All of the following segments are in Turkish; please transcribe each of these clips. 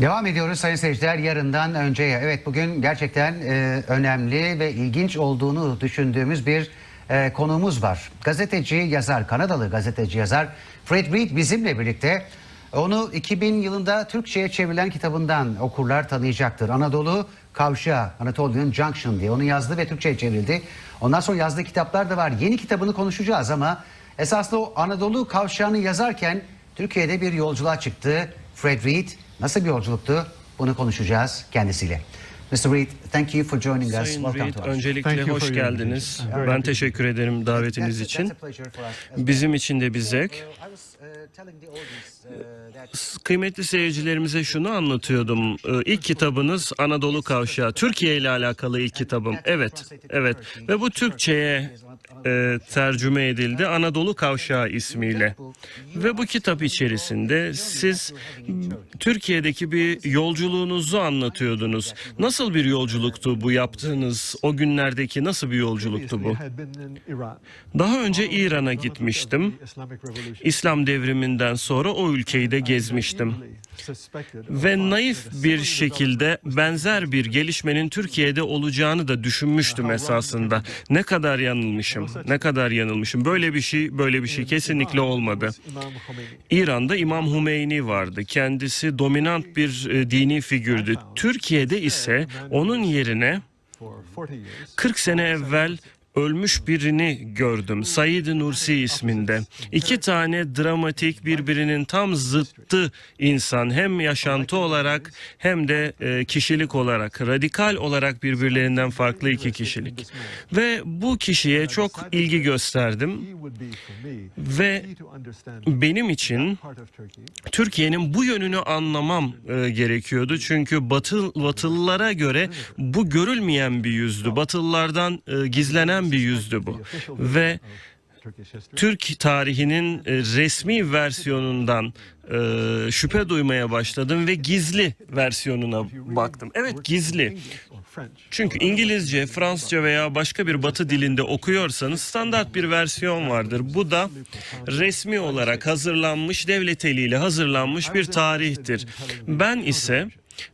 Devam ediyoruz sayın seyirciler yarından önceye. Evet bugün gerçekten e, önemli ve ilginç olduğunu düşündüğümüz bir e, konuğumuz var. Gazeteci yazar, Kanadalı gazeteci yazar Fred Reed bizimle birlikte. Onu 2000 yılında Türkçe'ye çevrilen kitabından okurlar tanıyacaktır. Anadolu Kavşağı, Anatolian Junction diye onu yazdı ve Türkçe'ye çevrildi. Ondan sonra yazdığı kitaplar da var. Yeni kitabını konuşacağız ama esaslı o Anadolu Kavşağı'nı yazarken Türkiye'de bir yolculuğa çıktı. Fred Reed nasıl bir yolculuktu? Bunu konuşacağız kendisiyle. Mr. Reed, thank you for joining us. Sayın Welcome Reed, to us. öncelikle Thank hoş your geldiniz. invitation. Ben teşekkür ederim davetiniz için. Bizim için de bir zevk. Uh, uh, Kıymetli seyircilerimize şunu anlatıyordum. Ee, İlk kitabınız Anadolu Kavşağı. Türkiye ile alakalı ilk kitabım. Evet, evet. Ve bu Türkçe'ye e, tercüme edildi Anadolu Kavşağı ismiyle. Ve bu kitap içerisinde siz Türkiye'deki bir yolculuğunuzu anlatıyordunuz. Nasıl bir yolculuktu bu yaptığınız? O günlerdeki nasıl bir yolculuktu bu? Daha önce İran'a gitmiştim. İslam devriminden sonra o ülkeyi de gezmiştim. Ve naif bir şekilde benzer bir gelişmenin Türkiye'de olacağını da düşünmüştüm esasında. Ne kadar yanılmışım, ne kadar yanılmışım. Böyle bir şey, böyle bir şey kesinlikle olmadı. İran'da İmam Hümeyni vardı. Kendisi dominant bir e, dini figürdü. Türkiye'de ise onun yerine 40 sene evvel ölmüş birini gördüm. Said Nursi isminde. İki tane dramatik birbirinin tam zıttı insan. Hem yaşantı olarak hem de e, kişilik olarak radikal olarak birbirlerinden farklı iki kişilik. Ve bu kişiye çok ilgi gösterdim. ve benim için Türkiye'nin bu yönünü anlamam e, gerekiyordu. Çünkü Batı Batılılara göre bu görülmeyen bir yüzdü. Batılılardan e, gizlenen bir yüzdü bu. Ve Türk tarihinin e, resmi versiyonundan e, şüphe duymaya başladım ve gizli versiyonuna baktım. Evet gizli. Çünkü İngilizce, Fransızca veya başka bir batı dilinde okuyorsanız standart bir versiyon vardır. Bu da resmi olarak hazırlanmış, devlet eliyle hazırlanmış bir tarihtir. Ben ise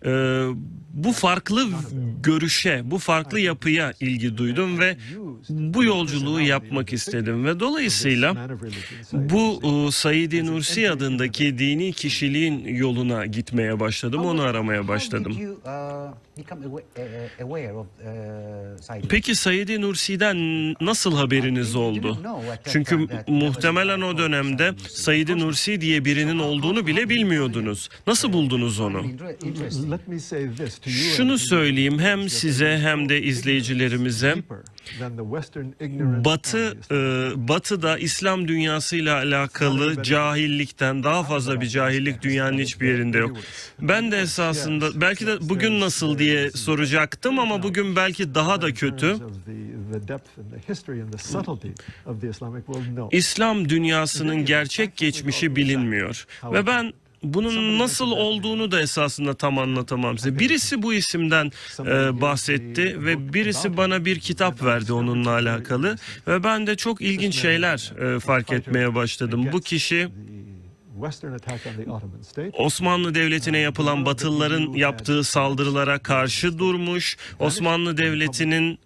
e, bu farklı görüşe, bu farklı yapıya ilgi duydum ve bu yolculuğu yapmak istedim ve dolayısıyla bu e, Said Nursi adındaki dini kişiliğin yoluna gitmeye başladım, onu aramaya başladım. Peki Said Nursi'den nasıl haberiniz oldu? Çünkü muhtemelen o dönemde Said Nursi diye birinin olduğunu bile bilmiyordunuz. Nasıl buldunuz onu? Şunu söyleyeyim hem size hem de izleyicilerimize. Batı e, Batı'da İslam dünyasıyla alakalı cahillikten daha fazla bir cahillik dünyanın hiçbir yerinde yok. Ben de esasında belki de bugün nasıl diye soracaktım ama bugün belki daha da kötü. İslam dünyasının gerçek geçmişi bilinmiyor ve ben bunun nasıl olduğunu da esasında tam anlatamam size. Birisi bu isimden e, bahsetti ve birisi bana bir kitap verdi onunla alakalı ve ben de çok ilginç şeyler e, fark etmeye başladım. Bu kişi Osmanlı Devleti'ne yapılan Batılıların yaptığı saldırılara karşı durmuş, Osmanlı Devleti'nin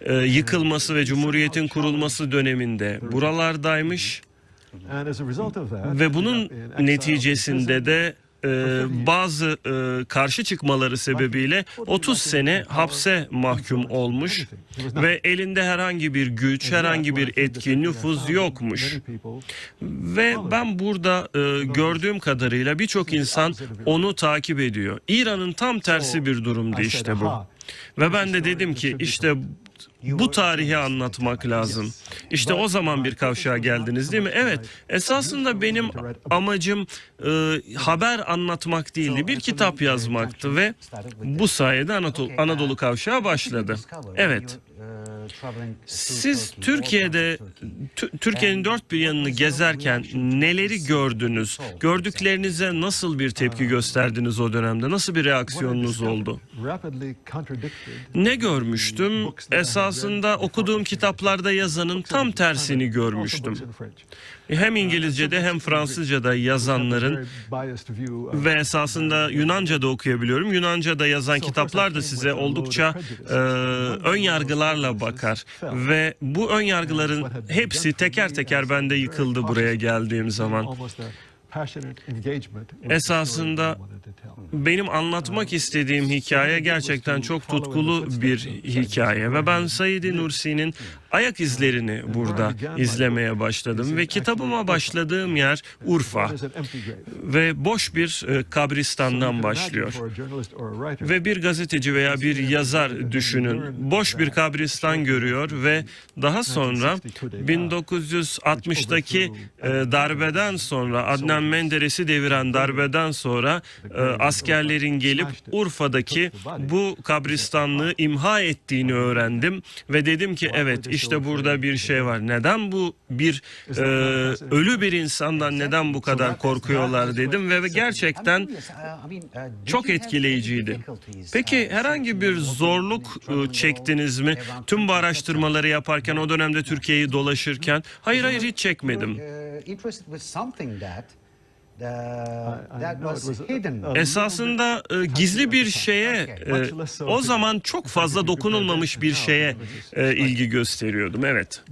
e, yıkılması ve Cumhuriyet'in kurulması döneminde buralardaymış. Ve bunun neticesinde de e, bazı e, karşı çıkmaları sebebiyle 30 sene hapse mahkum olmuş ve elinde herhangi bir güç, herhangi bir etki, nüfuz yokmuş. Ve ben burada e, gördüğüm kadarıyla birçok insan onu takip ediyor. İran'ın tam tersi bir durumdu işte bu. Ve ben de dedim ki işte bu tarihi anlatmak lazım. İşte o zaman bir kavşağa geldiniz değil mi? Evet. Esasında benim amacım e, haber anlatmak değildi. Bir kitap yazmaktı ve bu sayede Anadolu, Anadolu kavşağı başladı. Evet. Uh, Siz Türkiye'de Tü- Türkiye'nin dört bir yanını gezerken neleri gördünüz? Gördüklerinize nasıl bir tepki gösterdiniz o dönemde? Nasıl bir reaksiyonunuz oldu? Ne görmüştüm? Esasında okuduğum kitaplarda yazanın tam tersini görmüştüm. Hem İngilizce'de hem Fransızca'da yazanların ve esasında Yunanca'da okuyabiliyorum. Yunanca'da yazan kitaplar da size oldukça e, ön yargılarla bakar. Ve bu ön yargıların hepsi teker teker bende yıkıldı buraya geldiğim zaman. Esasında benim anlatmak istediğim hikaye gerçekten çok tutkulu bir hikaye. Ve ben Said Nursi'nin ayak izlerini burada izlemeye başladım ve kitabıma başladığım yer Urfa ve boş bir e, kabristandan başlıyor. Ve bir gazeteci veya bir yazar düşünün. Boş bir kabristan görüyor ve daha sonra 1960'daki e, darbeden sonra Adnan Menderes'i deviren darbeden sonra e, askerlerin gelip Urfa'daki bu kabristanlığı imha ettiğini öğrendim ve dedim ki evet işte burada bir şey var. Neden bu bir e, ölü bir insandan neden bu kadar korkuyorlar dedim ve gerçekten çok etkileyiciydi. Peki herhangi bir zorluk e, çektiniz mi? Tüm bu araştırmaları yaparken o dönemde Türkiye'yi dolaşırken hayır hayır hiç çekmedim. Esasında e, gizli bir şeye, e, o zaman çok fazla dokunulmamış bir şeye e, ilgi gösteriyordum. Evet.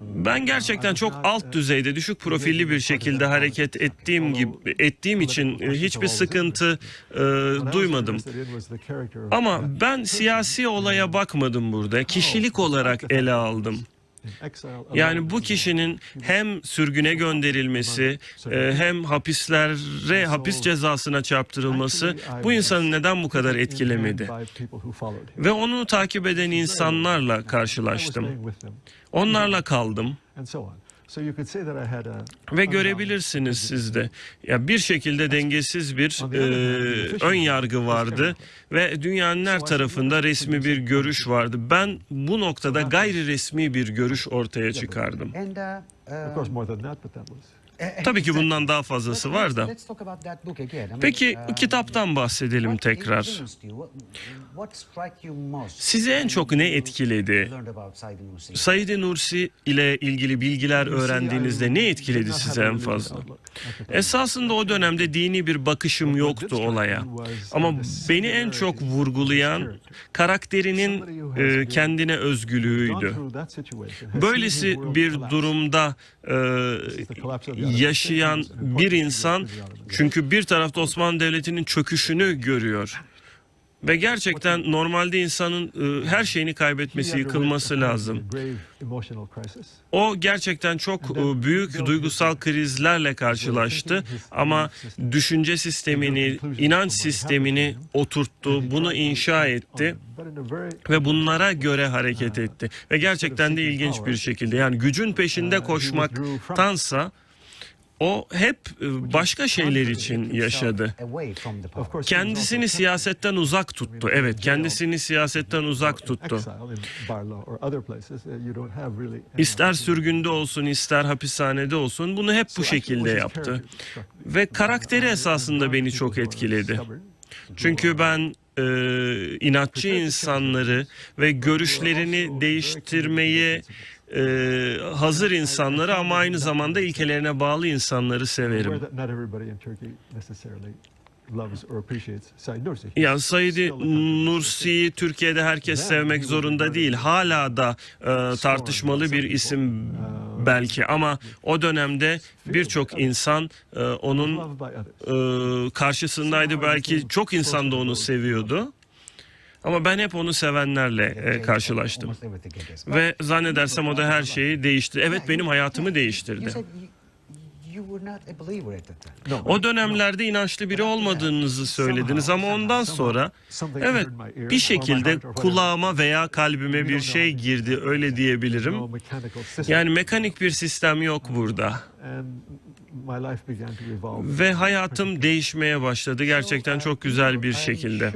Ben gerçekten çok alt düzeyde, düşük profilli bir şekilde hareket ettiğim gibi ettiğim için e, hiçbir sıkıntı e, duymadım. Ama ben siyasi olaya bakmadım burada. Kişilik olarak ele aldım. Yani bu kişinin hem sürgüne gönderilmesi e, hem hapislere hapis cezasına çarptırılması bu insanı neden bu kadar etkilemedi? Ve onu takip eden insanlarla karşılaştım. Onlarla kaldım. Ve görebilirsiniz siz de. Ya bir şekilde dengesiz bir e, ön yargı vardı ve dünyanın her tarafında resmi bir görüş vardı. Ben bu noktada gayri resmi bir görüş ortaya çıkardım. Tabii ki bundan daha fazlası var da. Peki bu kitaptan bahsedelim tekrar. Sizi en çok ne etkiledi? Said Nursi ile ilgili bilgiler öğrendiğinizde ne etkiledi sizi en fazla? Esasında o dönemde dini bir bakışım yoktu olaya. Ama beni en çok vurgulayan karakterinin e, kendine özgülüğüydü. Böylesi bir durumda e, yaşayan bir insan çünkü bir tarafta Osmanlı Devleti'nin çöküşünü görüyor. Ve gerçekten normalde insanın e, her şeyini kaybetmesi, yıkılması lazım. O gerçekten çok e, büyük duygusal krizlerle karşılaştı ama düşünce sistemini, inanç sistemini oturttu, bunu inşa etti ve bunlara göre hareket etti. Ve gerçekten de ilginç bir şekilde yani gücün peşinde koşmaktansa o hep e, başka şeyler için yaşadı. Kendisini siyasetten uzak tuttu. Evet, kendisini siyasetten uzak tuttu. İster sürgünde olsun, ister hapishanede olsun bunu hep bu şekilde yaptı. Ve karakteri esasında beni çok etkiledi. Çünkü ben e, inatçı insanları ve görüşlerini değiştirmeyi e, hazır insanları ama aynı zamanda ilkelerine bağlı insanları severim. Yani Said Nursi'yi Türkiye'de herkes sevmek zorunda değil. Hala da e, tartışmalı bir isim belki ama o dönemde birçok insan e, onun e, karşısındaydı. Belki çok insan da onu seviyordu. Ama ben hep onu sevenlerle e, karşılaştım. Ve zannedersem o da her şeyi değiştirdi. Evet benim hayatımı değiştirdi. O dönemlerde inançlı biri olmadığınızı söylediniz ama ondan sonra evet bir şekilde kulağıma veya kalbime bir şey girdi öyle diyebilirim. Yani mekanik bir sistem yok burada. Ve hayatım değişmeye başladı gerçekten çok güzel bir şekilde.